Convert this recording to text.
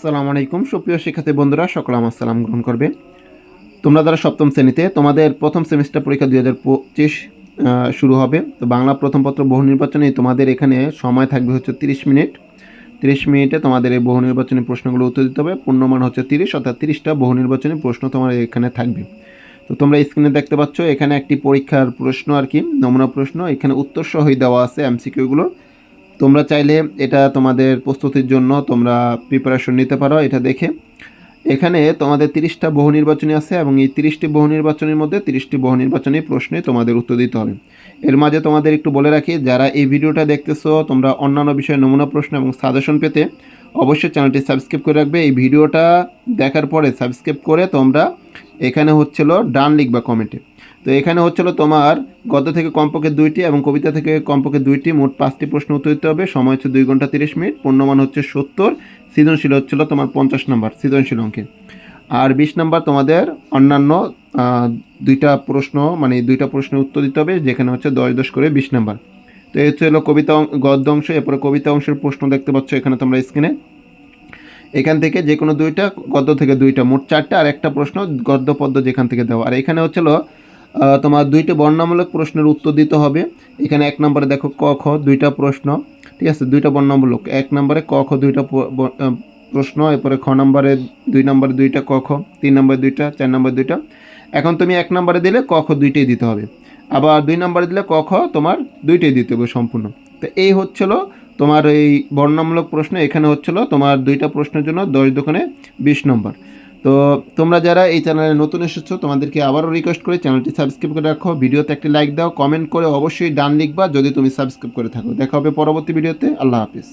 আসসালামু আলাইকুম। সুপ্রিয় শিক্ষার্থী বন্ধুরা, সকল আমার সালাম গ্রহণ করবে। তোমরা যারা সপ্তম শ্রেণীতে, তোমাদের প্রথম সেমিস্টার পরীক্ষা দুই হাজার পঁচিশ শুরু হবে। তো বাংলা প্রথম পত্র বহু নির্বাচনে তোমাদের এখানে সময় থাকবে হচ্ছে তিরিশ মিনিট। তিরিশ মিনিটে তোমাদের এই বহু নির্বাচনী প্রশ্নগুলো উত্তর দিতে হবে। পূর্ণমান হচ্ছে তিরিশ, অর্থাৎ তিরিশটা বহু নির্বাচনী প্রশ্ন তোমার এখানে থাকবে। তো তোমরা স্ক্রিনে দেখতে পাচ্ছ, এখানে একটি পরীক্ষার প্রশ্ন আর কি, নমুনা প্রশ্ন। এখানে উত্তর সহই দেওয়া আছে এমসিকিউগুলো তোমরা চাইলে এটা তোমাদের প্রস্তুতির জন্য তোমরা প্রিপারেশন নিতে পারো, এটা দেখে। এখানে তোমাদের তিরিশটা বহু নির্বাচনী আছে এবং এই তিরিশটি বহু নির্বাচনের মধ্যে তিরিশটি বহু নির্বাচনী প্রশ্নে তোমাদের উত্তর দিতে হবে। এর মাঝে তোমাদের একটু বলে রাখি, যারা এই ভিডিওটা দেখতেছো, তোমরা অন্যান্য বিষয়ে নমুনা প্রশ্ন এবং সাজেশন পেতে অবশ্যই চ্যানেলটি সাবস্ক্রাইব করে রাখবে। এই ভিডিওটা দেখার পরে সাবস্ক্রাইব করে তোমরা এখানে হচ্ছিল ডান লিখবা কমেন্টে তো এখানে হচ্ছিল তোমার গদ্য থেকে কমপক্ষে দুইটি এবং কবিতা থেকে কমপক্ষে দুইটি, মোট পাঁচটি প্রশ্ন উত্তর দিতে হবে। সময় হচ্ছে দুই ঘণ্টা তিরিশ মিনিট, পূর্ণমান হচ্ছে সত্তর, সৃজনশীল হচ্ছিল তোমার পঞ্চাশ নম্বর, সৃজনশীল অঙ্কে। আর বিশ নম্বর তোমাদের অন্যান্য দুইটা প্রশ্ন মানে দুইটা প্রশ্নের উত্তর দিতে হবে, যেখানে হচ্ছে দশ দশ করে বিশ নম্বর। তো এই হচ্ছে হলো কবিতা গদ্য অংশ, এরপরে কবিতা অংশের প্রশ্ন দেখতে পাচ্ছ এখানে তোমরা স্ক্রিনে এখান থেকে যে কোনো দুইটা, গদ্য থেকে দুইটা, মোট চারটা, আর একটা প্রশ্ন গদ্য পদ্য যেখান থেকে দেওয়া। আর এখানে হচ্ছিল তোমার দুইটা বর্ণামূলক প্রশ্নের উত্তর দিতে হবে। এখানে এক নম্বরে দেখো ক, খ, দুইটা প্রশ্ন, ঠিক আছে? দুইটা বর্ণামূলক এক নম্বরে ক, খ, দুইটা প্রশ্ন, এরপরে খ নম্বরে দুই নম্বরে দুইটা, ক, খ, তিন নম্বরে দুইটা, চার নম্বরে দুইটা। এখন তুমি এক নম্বরে দিলে ক, খ দুইটাই দিতে হবে। আবার দুই নম্বরে দিলে ক, খ তোমার দুইটাই দিতে হবে সম্পূর্ণ। তো এই হচ্ছিল তোমার এই বর্ণামূলক প্রশ্ন এখানে হচ্ছিল তোমার দুইটা প্রশ্নের জন্য দশ দোকানে বিশ নম্বর। তো তোমরা যারা এই চ্যানেলে নতুন এসেছ, তোমাদেরকে আবারও রিকোয়েস্ট করে, চ্যানেলটি সাবস্ক্রাইব করে রাখো, ভিডিওতে একটি লাইক দাও কমেন্ট করে অবশ্যই ডান লিখবা যদি তুমি সাবস্ক্রাইব করে থাকো। দেখা হবে পরবর্তী ভিডিওতে, আল্লাহ হাফিজ।